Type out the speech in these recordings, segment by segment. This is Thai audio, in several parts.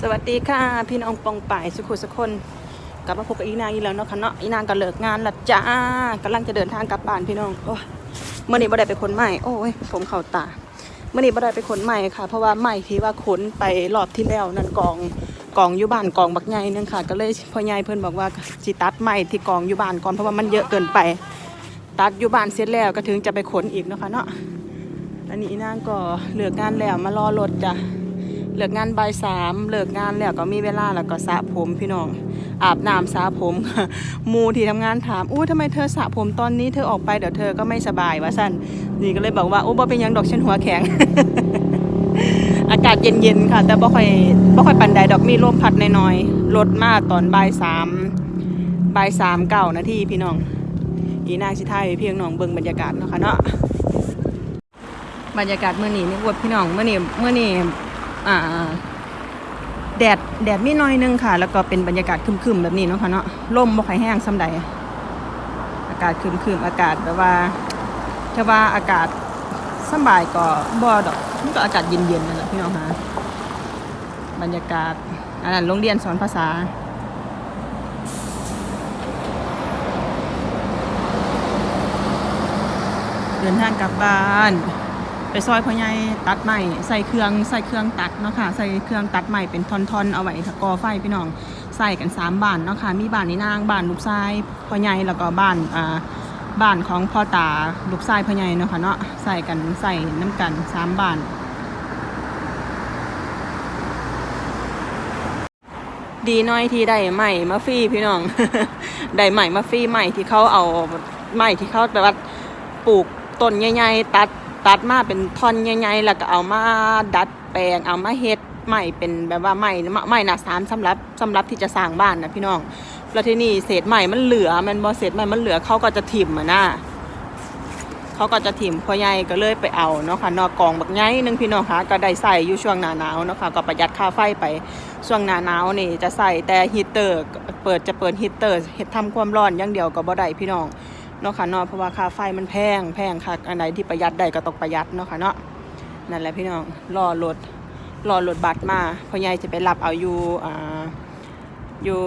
สวัสดีค่ะ พี่น้องปองป่ายสุขุสุคนกลับมาพบกับอีนางอีกแล้วเนาะค่ะเนาะอีนางก็เลิกงานและจ้ากำลังจะเดินทางกลับบ้านพี่น้องโอ้เมื่อนี้บ่ได้ไปขนใหม่โอ้ยผมเข่าตาเมื่อนี้บ่ได้ไปขนใหม่ค่ะ เพราะว่าใหม่ที่ว่าขนไปรอบที่แล้วนั่นกองกองอยู่บ้านกองบักใหญ่นึงค่ะ ก็เลยพ่อใหญ่เพิ่อนบอกว่าสิตัดใหม่ที่กองอยู่บ้านก่อนเพราะว่ามันเยอะเกินไป ตัดอยู่บ้านเสร็จแล้วก็ถึงจะไปขนอีกเนาะค่ะเนาะอันนี้อีนางก็เลิกงานแล้วมารอรถจ้ะ เลิกงานบ่ายสามเลิกงานแล้วก็มีเวลาแล้วก็สระผมพี่น้อง อาบน้ำสระผมมูที่ทำงานถามอู้ทำไมเธอสระผมตอนนี้เธอออกไปเดี๋ยวเธอก็ไม่สบายวะสั้นนี่ก็เลยบอกว่าโอ้บ่เป็นยังดอกฉันหัวแข็ง อากาศเย็นๆค่ะ แต่บ่ค่อยบ่ค่อยปันใดดอกมีลมพัดน้อยๆรถมาตอนบ่ายสามบ่ายสามเก้านาทีพี่น้องอีนางสิไทยเพียงน้องเบิ่งบรรยากาศเนาะค่ะเนาะบรรยากาศเมื่อนี้นี่วดพี่น้องเมื่อนี้เมื่อนี้อ่ แดดแดดมีน้อยนึงค่ะ แล้วก็เป็นบรรยากาศคึมๆแบบนี้เนาะค่ะเนาะลมบ่ค่อยแห้งส่ำใดอากาศคึมๆอากาศแบบว่าถ้าว่าอากาศสบายก็บ่ดอกมันก็อากาศเย็นๆนั่นแหละพี่น้องค่ะบรรยากาศอันนั้นโรงเรียนสอนภาษาเดินทางกลับบ้าน ไปซอยพ่อใหญ่ตัดใหม่ใส่เครื่องใส่เครื่องตัดเนาะค่ะใส่เครื่องตัดใหม่เป็นท่อนๆ เอาไว้ก่อไฟพี่น้องใส่กันสามบ้านเนาะค่ะมีบ้านนี่นางบ้านลูกชายพ่อใหญ่แล้วก็บ้านอ่าบ้านของพ่อตาลูกชายพ่อใหญ่เนาะค่ะเนาะใส่กันใส่น้ำกันสามบ้านดีน้อยที่ได้ใหม่มาฟรีพี่น้อง ได้ใหม่มาฟรีใหม่ที่เขาเอาใหม่ที่เขาแบบว่าปลูกต้นใหญ่ๆตัด ตัดมาเป็นท่อนใหญ่ๆแล้วก็เอามาดัดแปลงเอามาเฮ็ดใหม่เป็นแบบว่าใหม่ใหม่หนาสารสำหรับสำหรับที่จะสร้างบ้านนะพี่น้องแล้วที่นี่เศษใหม่มันเหลือมันบอเศษใหม่มันเหลือเขาก็จะถิ่มอะนะเขาก็จะถิ่มพ่อใหญ่ก็เลยไปเอาเนาะค่ะนอกกองบักใหญ่หนึงพี่น้องคะก็ได้ใส่อยู่ช่วงหนาหนาวเนาะค่ะก็ประหยัดค่าไฟไปช่วงหนาหนาวนี่จะใส่แต่ฮีเตอร์ เปิดจะเปิดฮีเตอร์เฮ็ดทำความร้อนอย่างเดียวก็บ่ได้พี่น้อง เนาะค่ะเนาะเพราะว่าค่าไฟมันแพงแพงค่ะอันใดที่ประหยัดได้ก็ต้องประหยัดเนาะค่ะเนาะนั่นแหละพี่น้องรอรถรอรถบัสมาพ่อใหญ่จะไปรับเอาอยู่อ่าอยู่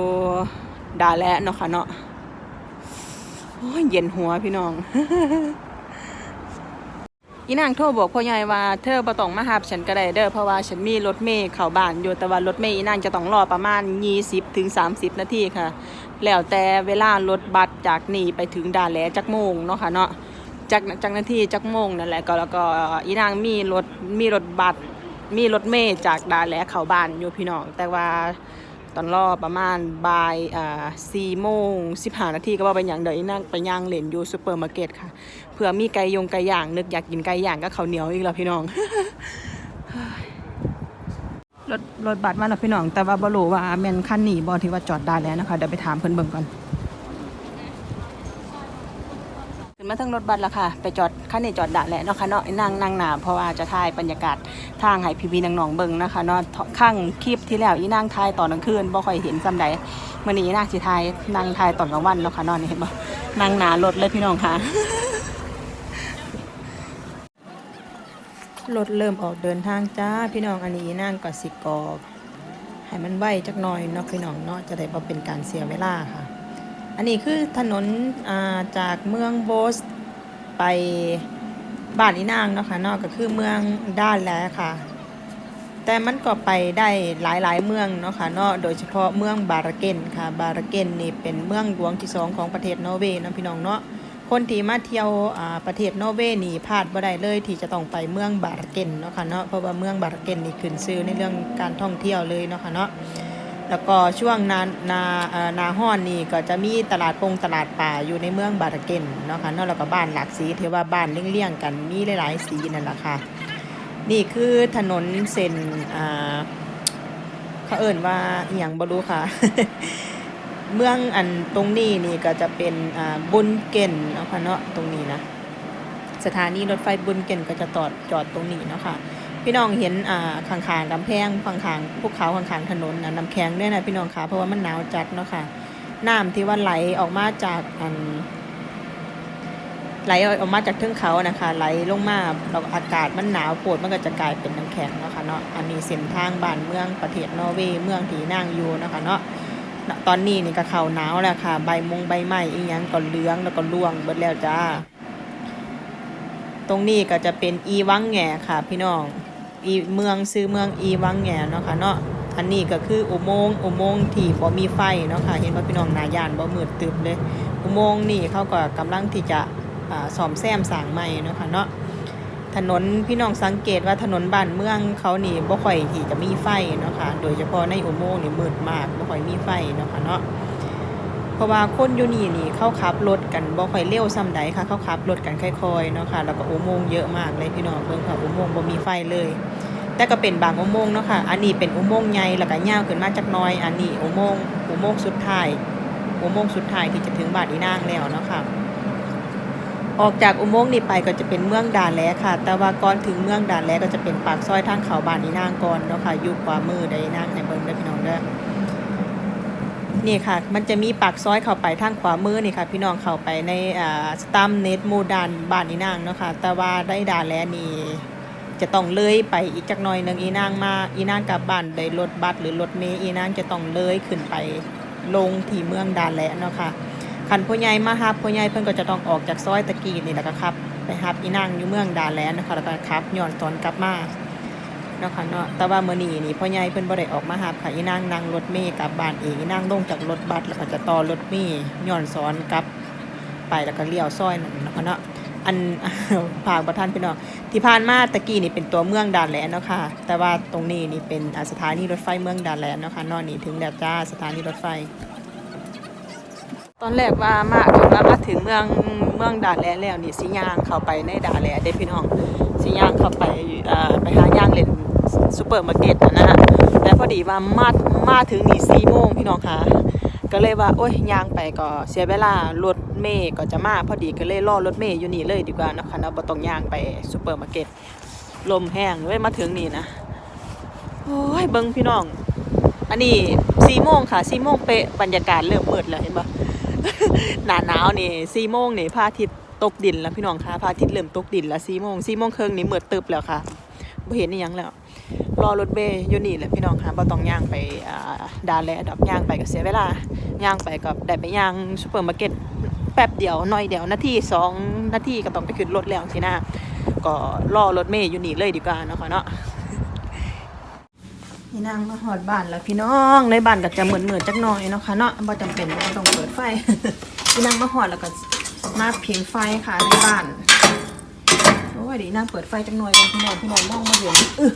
ดาแลเนาะค่ะเนาะโอ้ยเย็นหัวพี่น้องอีนางโทรบอกพ่อใหญ่ว่าเธอบ่ต้องมาหาฉันก็ได้เด้อเพราะว่าฉันมีรถเมล์เข้าบ้านอยู่แต่ว่ารถเมล์อีนางจะต้องรอประมาณ20ถึง30 นาทีค่ะ แล้วแต่เวลารถบัสจากนี่ไปถึงดาแหลจักโมงเนาะค่ะเนาะจากจากนาทีจักโมงนั่นแหละก็แล้วก็อีนางมีรถมีรถบัสมีรถเมล์จากดาแหลเขาบ้านอยู่พี่น้องแต่ว่าตอนรอประมาณบ่ายอ่า4โมง15นาทีก็ว่าไปอย่างเดี๋ยวอีนางไปย่างเล่นอยู่ซูเปอร์มาร์เก็ตค่ะเผื่อมีไก่ยงไก่ย่างนึกอยากกินไก่ย่างก็ข้าวเหนียวอีกแล้วพี่น้อง รถรถบัสมาแล้วพี่น้อง แต่ว่าบ่รู้ว่าแม่นคันนี้บ่ที่ว่าจอดได้แล้วนะคะเดี๋ยวไปถามเพิ่นเบิ่งก่อนขึ้นมาทั้งรถบัสแล้วค่ะ ไปจอดคันนี้จอดได้แล้วเนาะค่ะเนาะนั่งนั่งหนาเพราะว่าจะถ่ายบรรยากาศทางให้พี่พี่น้องๆเบิ่งนะคะเนาะข้างคลิปที่แล้วอีนางถ่ายตอนกลางคืนบ่ค่อยเห็นซำใดมื้อนี้อีนางสิถ่ายนั่งถ่ายตอนกลางวันเนาะค่ะเนาะนี่เห็นบ่นั่งหนารถเลยพี่น้องค่ะ รถเริ่มออกเดินทางจ้าพี่น้องอันนี้นั่งก็สิกอกให้มันไวจักหน่อยเนาะพี่น้องเนาะจะได้บ่เป็นการเสียเวลาค่ะ อันนี้คือถนนาจากเมืองโบสไปบ้านอีนางเนาะค่ะเนาะก็คือเมืองด้านแล้วค่ะ แต่มันก็ไปได้หลายๆเมืองเนาะค่ะเนาะโดยเฉพาะเมืองบาราเกนค่ะบาราเกนนี่เป็นเมืองหลวงที่สองของประเทศนอร์เวย์นะพี่น้องเนาะ คนที่มาเที่ยวประเทศนอร์เวย์นี่พลาดบ่ได้เลยที่จะต้องไปเมืองบาราเกนเนาะค่ะเนาะเพราะว่าเมืองบาราเกนนี่ขึ้นชื่อในเรื่องการท่องเที่ยวเลยเนาะค่ะเนาะแล้วก็ช่วงนานาเอ่อนาฮ้อนนี่ก็จะมีตลาดปงตลาดป่าอยู่ในเมืองบาราเกนเนาะค่ะเนาะแล้วก็บ้านหลากสีที่ว่าบ้านเลี่ยงๆกันมีหลายๆสีนั่นแหละค่ะนี่คือถนนเส้นเขาเอิ่นว่าอหย่างบรูค่ะ เมืองอันตรงนี้นี่ก็จะเป็นอ่าบุญเก่นเนาะค่ะเนาะตรงนี้นะสถานีรถไฟบุญเก่นก็จะจอดจอดตรงนี้เนาะค่ะพี่น้องเห็นอ่าข้างๆกำแพงข้างๆภูเขาข้างๆถนนนะน้ำแข็งด้วยนะพี่น้องค่ะเพราะว่ามันหนาวจัดเนาะค่ะน้ำที่ว่าไหลออกมาจากอันไหลออกมาจากเทือกเขานะคะไหลลงมาแล้วอากาศมันหนาวปวดมันก็จะกลายเป็นน้ำแข็งเนาะค่ะเนาะอันนี้เส้นทางบ้านเมืองประเทศนอร์เวย์เมืองที่นางอยู่นะคะเนาะ ตอนนี้นี่ก็เข้าหนาวแล้วค่ะ ใบมงใบไม้อีหยังก็เหลืองแล้วก็ร่วงเบิดแล้วจ้า ตรงนี้ก็จะเป็นอีวังแง่ค่ะ พี่น้อง อีเมืองซื้อเมืองอีวังแง่เนาะค่ะเนาะ อันนี้ก็คืออุโมงค์อุโมงค์ที่บ่มีไฟเนาะค่ะ เห็นว่าพี่น้องหนายานบ่มืดตึบเลย อุโมงค์นี่เขาก็กำลังที่จะอ่าซ่อมแซมสร้างใหม่เนาะค่ะเนาะ ถนนพี่น้องสังเกตว่าถนนบ้านเมืองเขานี่บ่ค่อยที่จะมีไฟเนาะค่ะโดยเฉพาะในอุโมงค์นี่มืดมากบ่ค่อยมีไฟเนาะค่ะเนาะเพราะว่าคนอยู่นี่นี่เขาขับรถกันบ่ค่อยเร็วซ้ำใดค่ะเขาขับรถกันค่อยๆเนาะค่ะแล้วก็อุโมงค์เยอะมากเลยพี่น้องเบิ่งค่ะอุโมงค์บ่มีไฟเลย แต่ก็เป็นบางอุโมงค์เนาะค่ะอันนี้เป็นอุโมงค์ใหญ่แล้วก็ยาวขึ้นมาจักน่อย อันนี้อุโมงค์อุโมงค์สุดท้ายอุโมงค์สุดท้ายที่จะถึงบ้านอีนางแล้วเนาะค่ะ ออกจากอุโมงค์นี้ไปก็จะเป็นเมืองด่านแลค่ะ แต่ว่าก่อนถึงเมืองด่านแลก็จะเป็นปากซอยทางเขาบ้านอีนางก่อนเนาะค่ะอยู่ขวามือได้นางให้เบิ่งเด้พี่น้องเด้อนี่ค่ะ มันจะมีปากซอยเข้าไปทางขวามือนี่ค่ะ พี่น้องเข้าไปในอ่าสตัมเนตโมดานบ้านอีนางเนาะค่ะ แต่ว่าได้ด่านแล้วนี่จะต้องเลยไปอีกจักหน่อยหนึงอีนางมาอีนางกลับบ้านโดยรถบัสหรือรถเมล์อีนางจะต้องเลยขึ้นไปลงที่เมืองด่านแล้วเนาะค่ะ คันพ่อใหญ่มาฮับพ่อใหญ่เพิ่นก็จะต้องออกจากซอยตะกี้นี่แหล้วก็ขับ ไปฮับอีนางอยู่เมืองดานแล้วนะคะแล้วก็ขับย้อนสอนกลับมาเนาะค่ะเนาะแต่ว่าเมื้อนี้นี่พ่อใหญ่เพิ่นบ่ได้ออกมาหาค่ะอีนางนั่งรถเมล์กลับบ้านเองอีนางลงจากรถบัสแล้วก็จะต่อรถเมล์ย้อนสอนกลับไปแล้วก็เลี้ยวซอยนั่นเนาะคะเนาะอันฝากประท่านพี่น้องที่ผ่านมาตะกี้นี่เป็นตัวเมืองดานแหลนเนาะค่ะ แต่ว่าตรงนี้นี่เป็นอ่าสถานีรถไฟเมืองดานแหลนเนาะค่ะนอนนี่ถึงแล้วจ้าสถานีรถไฟ ตอนแรกว่ามาถึงว่ามาถึงเมืองเมืองดาแลแล้วนี่สิย่างเข้าไปในดาแลเด้พี่น้องสิย่างเข้าไปไปหาย่างเล่นซูเปอร์มาร์เก็ตนะฮะแต่พอดีว่ามามาถึงนี่สี่โมงพี่น้องค่ะก็เลยว่าโอ้ยย่างไปก็เสียเวลารถเมย์ก็จะมาพอดีก็เลยรอรถเมย์อยู่นี่เลยดีกว่านะคะเนาะบ่ต้องย่างไปซูเปอร์มาร์เก็ตลมแห้งเว้ยมาถึงนี่นะโอ้ยเบิ่งพี่น้อง อันนี้สี่โมงค่ะสี่โมงเป๊ะบรรยากาศเริ่มมืดแล้วเห็นปะ หนาหนาวนี่สี่โมงนี่พระอาทิตย์ตกดินแล้วพี่น้องคะพระอาทิตย์เริ่มตกดินแล้วสี่โมงสี่โมงครึ่งนี่เมืดตึบแล้วค่ะบ่เห็นนี่ยังแล้ว รอรถเบย์อยู่นี่แหละพี่น้องคะบ่ต้องย่างไปอ่าดาแลดอกย่างไปก็เสียเวลาย่างไปก็ได้ไปย่างซูเปอร์มาร์เก็ตแป๊บเดียวหน่อยเดียวนาทีสองนาทีก็ต้องไปขึ้นรถแล้วสินะก็รอรถเมย์อยู่นี่เลยดีกว่านะคะเนาะ พี่นางมาหอดบ้านแล้วพี่น้องในบ้านก็จะเหมือนเหมือนๆจักหน่อยเนาะค่ะเนาะบ่จำเป็นว่ต้องเปิดไฟพี่นางมาหอดแล้วก็มาเพียงไฟค่ะในบ้านโอ้ยเดีนางเปิดไฟจักหน่อยกันพี่น้องพี่น้องมองมาเห็นอึ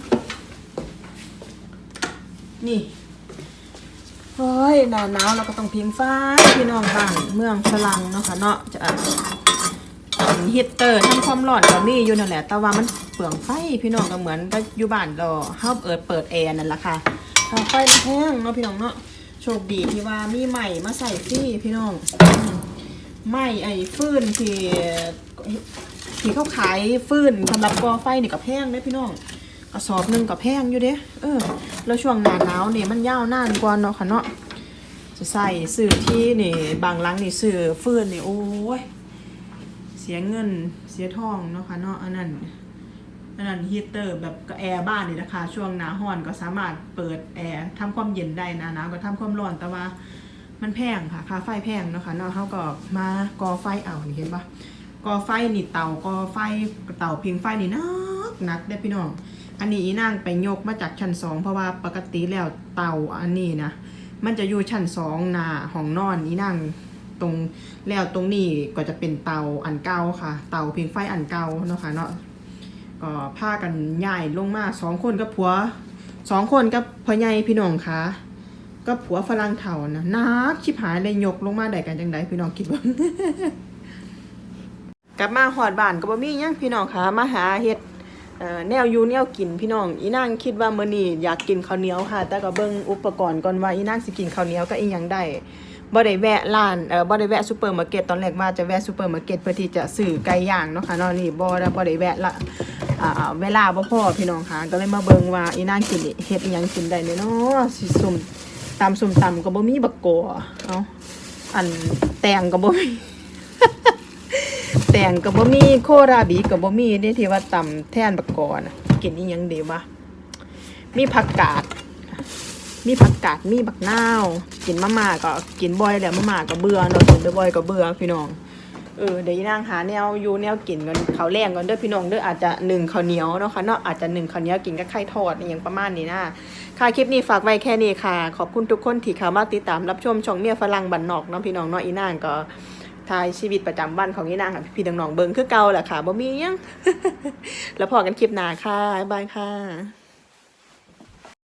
นี่โอ้ยหนาวหนาวเราก็ต้องเพียงไฟพี่น้องบ้านเมืองฝรั่งเนาะค่ะเนาะจะเป็นฮีตเตอร์ทำความร้อนก็มีอยู่นั่นแหละแต่ว่ามัน ลืองไฟพี่น้องก็เหมือนก็อยู่บ้านเราเฮาเปิดเปิดแอร์นั่นแหละค่ะถ้าไฟมันแห้งเนาะพี่น้องเนาะโชคดีที่ว่ามีใหม่มาใส่ฟรีพี่น้องไหม่ไอ้ฟืนที่ที่เขาขายฟืนสำหรับก่อไฟนี่ก็แพงเด้พี่น้องกระสอบหนึงก็แพงอยู่เด้เออ แล้วช่วงหน้าหนาวนี่มันยาวนานกว่าเนาะค่ะเนาะจะใส่ซื้อที่นี่บางหลังนี่ซื้อฟืนนี่โอ้ยเสียเงินเสียทองเนาะค่ะเนาะอันนั้น นั้นฮีเตอร์แบบแอร์บ้านนี่นะคะ ช่วงหน้าร้อนก็สามารถเปิดแอร์ทำความเย็นได้นะหนาวก็ทำความร้อนแต่ว่ามันแพงค่ะค่าไฟแพงเนาะค่ะเนาะเขาก็มากอไฟเอานี่เห็นปะกอไฟนี่เตากอไฟเตาพิงไฟนี่นักนักได้พี่น้อง อันนี้อีนางไปยกมาจากชั้นสองเพราะว่าปกติแล้วเตาอันนี้นะมันจะอยู่ชั้นสองหนาห้องนอนอีนางตรงแล้วตรงนี้ก็จะเป็นเตาอันเก่าค่ะ เตาพิงไฟอันเก่าเนาะค่ะเนาะ ก็พากันย้ายลงมาสองคนกับผัวสองคนกับพ่อใหญ่พี่น้องคะก็ผัวฝรั่งเถ่านะนักชิบหายเลยยกลงมาได้กันจังไดพี่น้องคิดว่ากลับมาหอดบ้านก็บ่มีหยังพี่น้องคะมาหาเฮ็ดเอ่อแนวยู่แนวกินพี่น้องอีนางคิดว่ามื้อนี้อยากกินข้าวเหนียวค่ะ แต่ก็เบิ่งอุปกรณ์ก่อนว่าอีนางสิกินข้าวเหนียวก็อีหยังได้บ่ได้แวะร้านเอ่อบ่ได้แวะซูเปอร์มาร์เก็ตตอนแรกว่าจะแวะซูเปอร์มาร์เก็ตเพื่อที่จะซื้อไก่ย่างเนาะค่ะนาะนี่บ่ได้บ่ได้แวะละ เวลาบ่พอพี่น้องค่ะก็เลยมาเบิ่งว่าอีนางกินเฮ็ดอีหยังกินได้เนี่ยเนาะสิสุ่มตำสุ่มตำก็บ่มีบักโกะเอาอันแตงก็บ่มีแตงกับบ่มีโคราบีกับบ่มีเด้ที่ว่าตำแท่นบักกอนะกินอีหยังดีวะมีผักกาด มีผักกาดมีบักนาว กินมาม่าก็กินบ่อยแล้วมาม่าก็เบื่อเนาะกินบ่อยก็เบื่อพี่น้อง เออเดี๋ยวนางหาแนวอยู่แนวกินกันข้าวแรงกันเด้อพี่น้องเด้ออาจจะหนึ่งข้าวเหนียวเนาะค่ะเนาะอาจจะหนึ่งข้าวเหนียวกินกับไข่ทอดอย่างประมาณนี้นะค่ะคลิปนี้ฝากไว้แค่นี้ค่ะ ขอบคุณทุกคนที่เข้ามาติดตามรับชมช่องเมียฝรั่งบันนอกเนาะพี่น้องเนาะอีนางก็ทายชีวิตประจำวันของอีนางค่ะพี่ๆน้องๆเบิงคือเก่าแหละค่ะบ่มียังแล้วพอกันคลิปหน้าค่ะบ๊ายบายค่ะ